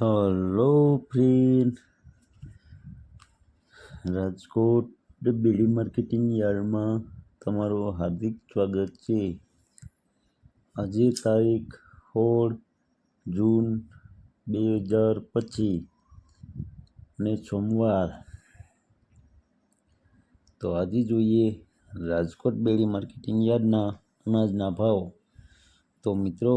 Hello friend, Rajkot બેલી marketing યાર્ડમાં તમારું હાર્દિક સ્વાગત છે. આજે તારીખ સોળ જૂન બે હજાર પચીસ ને સોમવાર. તો આજે જોઈએ રાજકોટ બેડી માર્કેટિંગ યાર્ડના અનાજના ભાવ. તો મિત્રો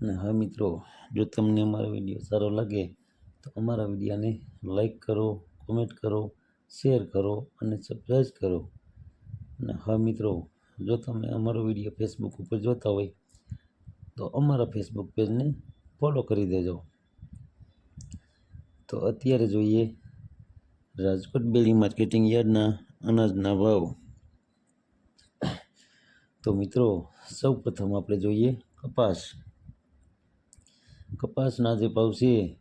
અને હા મિત્રો, જો તમને અમારો વીડિયો સારો લાગે, તો અમારા વિડીયાને લાઈક કરો, કોમેન્ટ કરો, શેર કરો અને સબસ્ક્રાઈબ કરો. અને હા મિત્રો, જો તમે અમારો વીડિયો ફેસબુક ઉપર જોતા હોય, તો અમારા ફેસબુક પેજને ફોલો કરી દેજો. તો અત્યારે જોઈએ રાજકોટ બેરી માર્કેટિંગ યાર્ડના અનાજના ભાવ. તો મિત્રો સૌ પ્રથમ આપણે જોઈએ કપાસ. કપાસના જે ભાવ છે,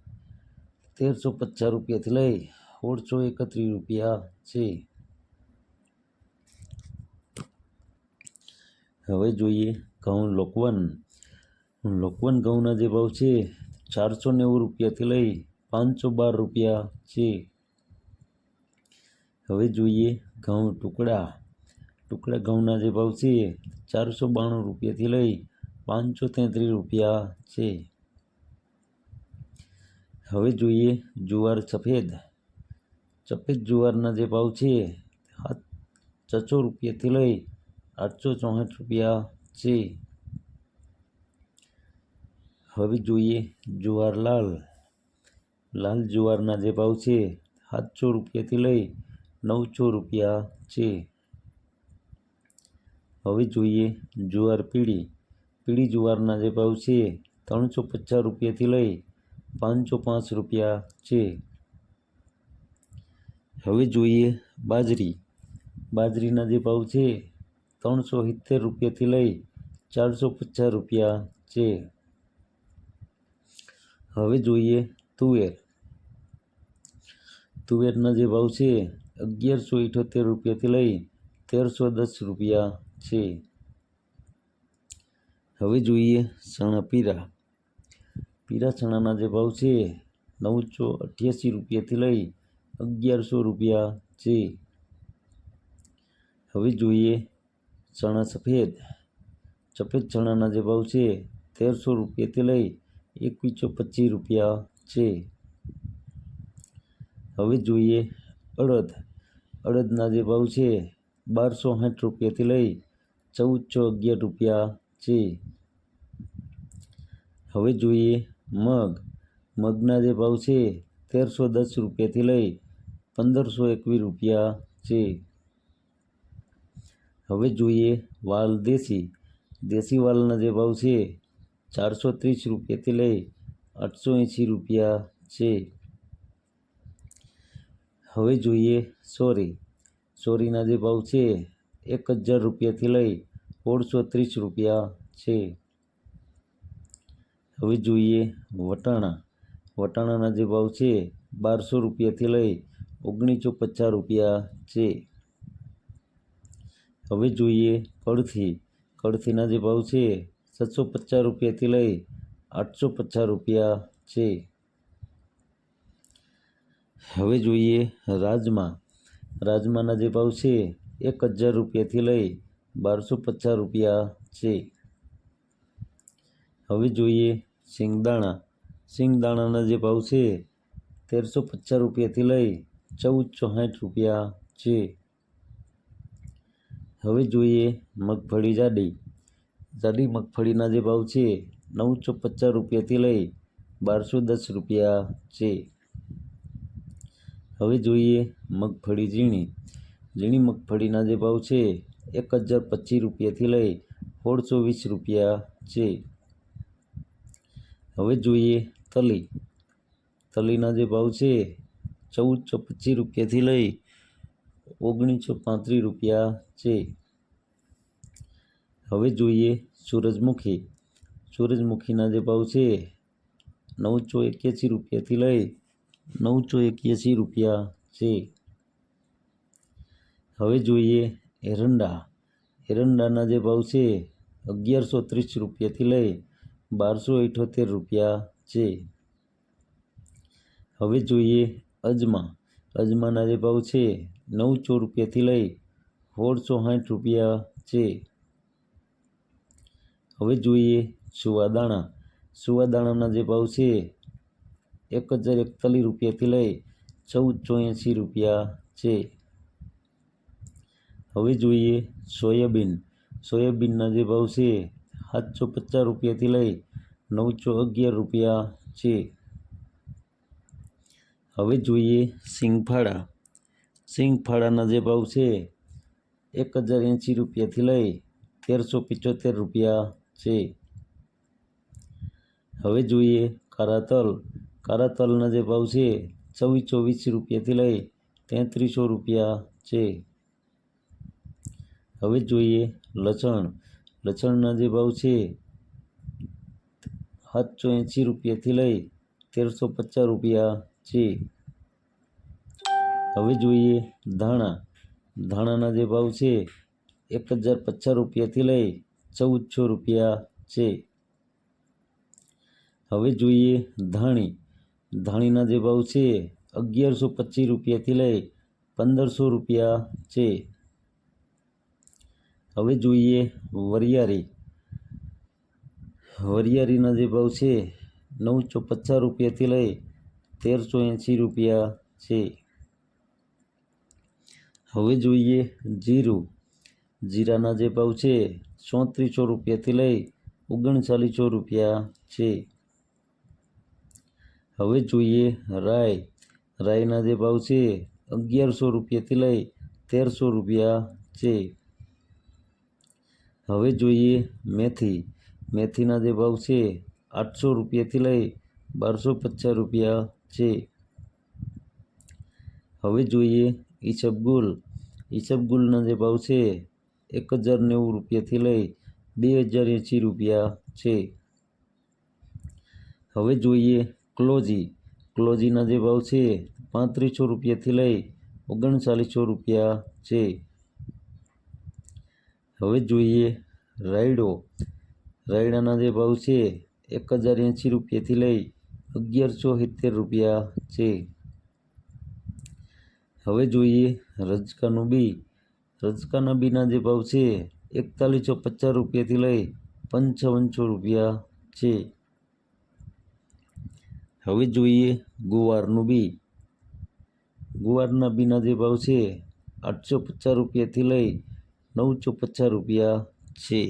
તેરસો પચાસ રૂપિયાથી લઈ સોળસો એકત્રીસ રૂપિયા છે. હવે જોઈએ ઘઉં લોકવન. લોકવન ઘઉંના જે ભાવ છે, ચારસો નેવું રૂપિયાથી લઈ પાંચસો બાર રૂપિયા છે. હવે જોઈએ ઘઉં ટુકડા. ટુકડા ઘઉંના જે ભાવ છે, ચારસો બાણું રૂપિયાથી લઈ પાંચસો તેત્રીસ રૂપિયા છે. હવે જોઈએ જુવાર સફેદ. સફેદ જુવારના જે ભાવ છે છસો રૂપિયાથી લઈ આઠસો ચોસઠ રૂપિયા છે. હવે જોઈએ જુવાર લાલ. લાલ જુવારના જે ભાવ છે, સાતસો રૂપિયાથી લઈ નવસો રૂપિયા છે. હવે જોઈએ જુવાર પીળી. પીળી જુવારના જે ભાવ છે, ત્રણસો પચાસ રૂપિયાથી લઈ પાંચસો પાંચ રૂપિયા છે. હવે જોઈએ બાજરી. બાજરીના જે ભાવ છે, ત્રણસો સિત્તેર રૂપિયાથી લઈ ચારસો પચાસ રૂપિયા છે. હવે જોઈએ તુવેર. તુવેરના જે ભાવ છે, અગિયારસો ઇઠોતેર રૂપિયાથી લઈ તેરસો દસ રૂપિયા છે. હવે જોઈએ ચણા પીરા. પીરા ચણાના જે ભાવ છે, નવસો અઠ્યાસી રૂપિયાથી લઈ અગિયારસો રૂપિયા છે. હવે જોઈએ ચણા સફેદ. સફેદ ચણાના જે ભાવ છે, તેરસો રૂપિયાથી લઈ એકવીસો પચીસ રૂપિયા છે. હવે જોઈએ અડદ. અડદના જે ભાવ છે, બારસો સાઠ રૂપિયાથી લઈ ચૌદસો અગિયાર રૂપિયા છે. હવે જોઈએ મગ. મગના જે ભાવ છે તેરસો દસ રૂપિયાથી લઈ પંદરસો એકવીસ રૂપિયા છે. હવે જોઈએ વાલ દેશી. દેશી વાલના જે ભાવ છે ચારસો ત્રીસ રૂપિયાથી લઈ આઠસો એંસી રૂપિયા છે. હવે જોઈએ સોરી. સોરીના જે ભાવ છે એક હજાર રૂપિયાથી લઈ સોળસો ત્રીસ રૂપિયા છે. હવે જોઈએ વટાણા. વટાણાના જે ભાવ છે બારસો રૂપિયાથી લઈ ઓગણીસો પચાસ રૂપિયા છે. હવે જોઈએ કળથી. કળથીના જે ભાવ છે છસો પચાસ રૂપિયાથી લઈ આઠસો પચાસ રૂપિયા છે. હવે જોઈએ રાજમા. રાજમાના જે ભાવ છે એક હજાર રૂપિયાથી લઈ બારસો પચાસ રૂપિયા છે. હવે જોઈએ સિંગદાણા. સિંગદાણાના જે ભાવ છે, તેરસો પચાસ રૂપિયાથી લઈ ચૌદ સાઠ રૂપિયા છે. હવે જોઈએ મગફળી જાડી. જાડી મગફળીના જે ભાવ છે, નવસો પચાસ રૂપિયાથી લઈ બારસો દસ રૂપિયા છે. હવે જોઈએ મગફળી ઝીણી. ઝીણી મગફળીના જે ભાવ છે, એક હજાર પચીસ રૂપિયાથી લઈ સોળસો વીસ રૂપિયા છે. હવે જોઈએ તલી. તલીના જે ભાવ છે, ચૌદસો પચીસ રૂપિયાથી લઈ ઓગણીસો પાંત્રીસ રૂપિયા છે. હવે જોઈએ સૂરજમુખી. સૂરજમુખીના જે ભાવ છે, નવસો એક્યાસી રૂપિયાથી લઈ નવસો એક્યાસી રૂપિયા છે. હવે જોઈએ એરંડા. એરંડાના જે ભાવ છે, અગિયારસો ત્રીસ રૂપિયાથી લઈ બારસો ઇઠોતેર રૂપિયા છે. હવે જોઈએ અજમા. અજમાના જે ભાવ છે, નવસો રૂપિયાથી લઈ સોળસો સાઠ રૂપિયા છે. હવે જોઈએ સુવાદાણા. સુવાદાણાના જે ભાવ છે એક હજાર એકતાલીસ રૂપિયાથી લઈ ચૌદસો એંસી રૂપિયા છે. હવે જોઈએ સોયાબીન. સોયાબીનના જે ભાવ છે સાતસો પચાસ રૂપિયાથી લઈ નવસો અગિયાર રૂપિયા છે. હવે જોઈએ સિંગફાળા. સિંગફાળાના જે ભાવ છે, એક હજાર એંશી રૂપિયાથી લઈ તેરસો પિચોતેર રૂપિયા છે. હવે જોઈએ કાળા તલ જે ભાવ છે ચોવીસો ચોવીસ રૂપિયાથી લઈ તેત્રીસો રૂપિયા છે. હવે જોઈએ લસણ. લસણના જે ભાવ છે, સાતસો એંસી રૂપિયાથી લઈ તેરસો પચાસ રૂપિયા છે. હવે જોઈએ ધાણા. ધાણાના જે ભાવ છે, એક હજાર પચાસ રૂપિયાથી લઈ ચૌદસો રૂપિયા છે. હવે જોઈએ ધાણી. ધાણીના જે ભાવ છે, અગિયારસો પચીસ રૂપિયાથી લઈ પંદરસો રૂપિયા છે. હવે જોઈએ વરિયાળી. વરિયાળીના જે ભાવ છે નવસો પચાસ રૂપિયાથી લઈ તેરસો એંસી રૂપિયા છે. હવે જોઈએ જીરું. જીરાના જે ભાવ છે ચોત્રીસો રૂપિયાથી લઈ ઓગણચાલીસો રૂપિયા છે. હવે જોઈએ રાય રાયના જે ભાવ છે અગિયારસો રૂપિયાથી લઈ તેરસો રૂપિયા છે. હવે જોઈએ મેથી. મેથીના જે ભાવ છે આઠસો રૂપિયાથી લઈ બારસો પચાસ રૂપિયા છે. હવે જોઈએ ઈસબગુલ ઈસબગુલના જે ભાવ છે એક હજાર નેવું રૂપિયાથી લઈ બે હજાર એંસી રૂપિયા છે. હવે જોઈએ ક્લોજી. ક્લોજીના જે ભાવ છે પાંત્રીસો રૂપિયાથી લઈ ઓગણચાલીસો રૂપિયા છે. હવે જોઈએ રાયડો. રાયડાના જે ભાવ છે, એક હજાર એંશી રૂપિયાથી લઈ અગિયારસો સિત્તેર રૂપિયા છે. હવે જોઈએ રજકાનું બી. રજકાના બીના જે ભાવ છે, એકતાલીસો પચાસ રૂપિયાથી લઈ પંચાવનસો રૂપિયા છે. હવે જોઈએ ગુવારનું બી. ગુવારના બીના જે ભાવ છે, આઠસો પચાસ રૂપિયાથી લઈ નવસો પચાસ રૂપિયા છે.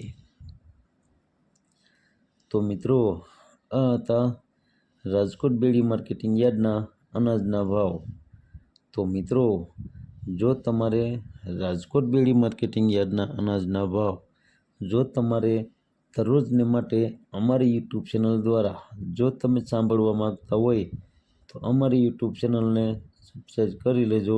તો મિત્રો, આ હતા રાજકોટ બેડી માર્કેટિંગ યાર્ડના અનાજના ભાવ. તો મિત્રો, જો તમારે રાજકોટ બેડી માર્કેટિંગ યાર્ડના અનાજના ભાવ જો તમારે દરરોજને માટે અમારી યુટ્યુબ ચેનલ દ્વારા જો તમે સાંભળવા માગતા હોય, તો અમારી યુટ્યુબ ચેનલને સબસ્ક્રાઈબ કરી લેજો.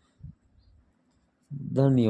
da mi?